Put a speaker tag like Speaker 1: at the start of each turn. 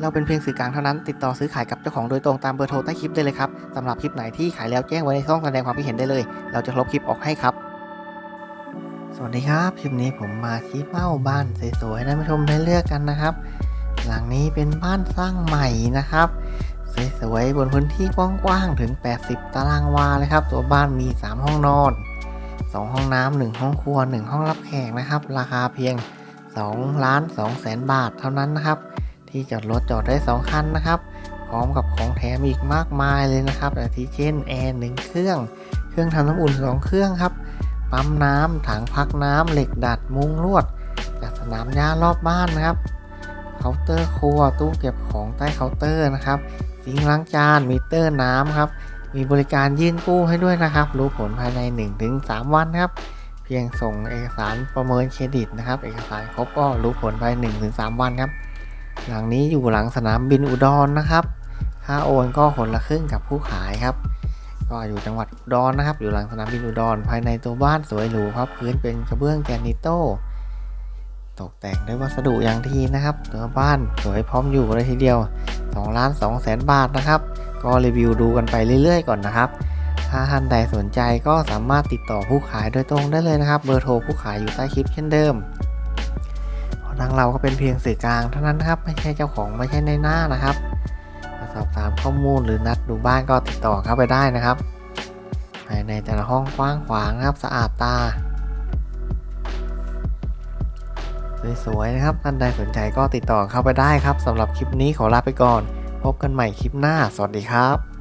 Speaker 1: เราเป็นเพียงสื่อกลางเท่านั้น ติดต่อซื้อขายกับเจ้าของโดยตรงตามเบอร์โทรใต้คลิปได้เลยครับสำหรับคลิปไหนที่ขายแล้วแจ้งไว้ในช่องแสดงความคิดเห็นได้เลย เราจะลบคลิปออกให้ครับ สวัสดีครับคลิปนี้ผมมาชี้เป้าบ้านสวยๆให้นผู้ชมได้เลือกกันนะครับ หลังนี้เป็นบ้านสร้างใหม่นะครับสวยๆบนพื้นที่กว้างๆถึง 80 ตารางวาเลยครับ ตัวบ้านมี 3 ห้องนอน 2 ห้องน้ำ1ห้องครัว 1 ห้องรับแขกนะครับ ราคาเพียง2ล้าน2แสนบาทเท่านั้นนะครับ ที่จอดรถจอดได้ 2 คันนะครับ พร้อมกับของแถมอีกมากมายเลยนะครับอาทิเช่นแอร์หนึ่งเครื่อง เครื่องทำน้ำอุ่น 2 เครื่องครับ ปั๊มน้ำถังพักน้ำเหล็กดัดมุ้งลวดจัดสนามหญ้ารอบบ้านนะครับเคาน์เตอร์ครัวตู้เก็บของใต้เคาน์เตอร์นะครับซิงค์ล้างจานมิเตอร์น้ำครับมีบริการยื่นกู้ให้ด้วยนะครับ รู้ผลภายใน 1-3 วันครับ เพียงส่งเอกสารประเมินเครดิตนะครับ เอกสารครบก็รู้ผลภายใน1-3 วันครับ หลังนี้อยู่หลังสนามบินอุดรนะครับ ค่าโอนก็คนละครึ่งกับผู้ขายครับ ก็อยู่จังหวัดอุดรนะครับ อยู่หลังสนามบินอุดร ภายในตัวบ้านสวยหรูครับ พื้นเป็นกระเบื้องแกรนิโต้ตกแต่งด้วยวัสดุอย่างดีนะครับตัวบ้านสวยพร้อมอยู่เลยทีเดียว2ล้าน2แสนบาทนะครับ ก็รีวิวดูกันไปเรื่อยๆ ก่อนนะครับ ถ้าท่านใดสนใจก็สามารถติดต่อผู้ขายโดยตรงได้เลยนะครับ เบอร์โทรผู้ขายอยู่ใต้คลิปเช่นเดิม ทางเราก็เป็นเพียงสื่อกลางเท่านั้นนะครับ ไม่ใช่เจ้าของไม่ใช่ในหน้านะครับสอบถามข้อมูลหรือนัดดูบ้านก็ติดต่อเข้าไปได้นะครับ ภายในแต่ละห้องกว้างขวางนะครับสะอาดตา สวยๆนะครับท่านใดสนใจก็ติดต่อเข้าไปได้ครับสำหรับคลิปนี้ขอลาไปก่อน พบกันใหม่คลิปหน้า สวัสดีครับ